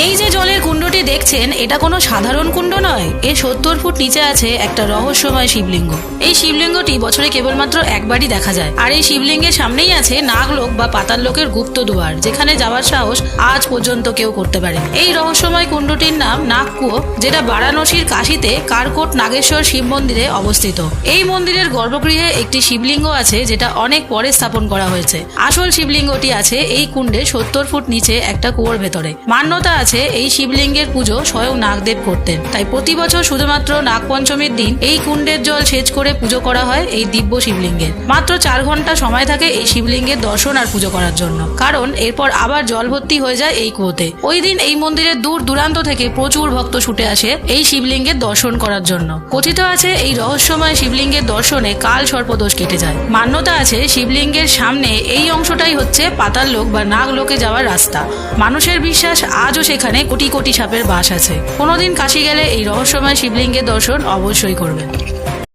এই যে জলের কুণ্ডটি দেখছেন, এটা কোনো সাধারণ কুণ্ড নয়। এর সত্তর ফুট নিচে আছে একটা রহস্যময় শিবলিঙ্গ। এই শিবলিঙ্গটি বছরে কেবলমাত্র একবারই দেখা যায়। আর এই শিবলিঙ্গের সামনেই আছে নাগলোক বা পাতাল লোকের গুপ্ত দুয়ার, যেখানে যাওয়ার সাহস আজ পর্যন্ত কেউ করতে পারে এই রহস্যময় কুণ্ডটির নাম নাগকুয়ো, যেটা বারাণসীর কাশিতে কারকোট নাগেশ্বর শিব মন্দিরে অবস্থিত। এই মন্দিরের গর্ভগৃহে একটি শিবলিঙ্গ আছে, যেটা অনেক পরে স্থাপন করা হয়েছে। আসল শিবলিঙ্গটি আছে এই কুণ্ডে সত্তর ফুট নিচে একটা কুয়োর ভেতরে। মান্যতা আছে, এই শিবলিঙ্গের পুজো স্বয়ং নাগদেব করতেন। তাই প্রতি বছর শুধুমাত্র নাগপঞ্চমীর দিন এই কুণ্ডের জল সেচ করে পুজো করা হয় এই দিব্য শিবলিঙ্গের মাত্র চার ঘণ্টা সময় থাকে এই শিবলিঙ্গের দর্শন আর পুজো করার জন্য। কারণ এরপর আবার জল ভর্তি হয়ে যায় এই কুয়োতে। ওই দিন এই মন্দিরের দূর দূরান্ত থেকে প্রচুর ভক্ত ছুটে আসে এই শিবলিঙ্গের দর্শন করার জন্য। কথিত আছে এই রহস্যময় শিবলিঙ্গের দর্শনে কাল সর্পদোষ কেটে যায়। মান্যতা আছে শিবলিঙ্গের সামনে এই অংশটাই হচ্ছে পাতাল লোক বা নাগ লোকে যাওয়ার রাস্তা। মানুষের বিশ্বাস আজও সেখানে কোটি কোটি সাপের বাস আছে। কোনোদিন কাশি গেলে এই রহস্যময় শিবলিঙ্গের দর্শন অবশ্যই করবেন।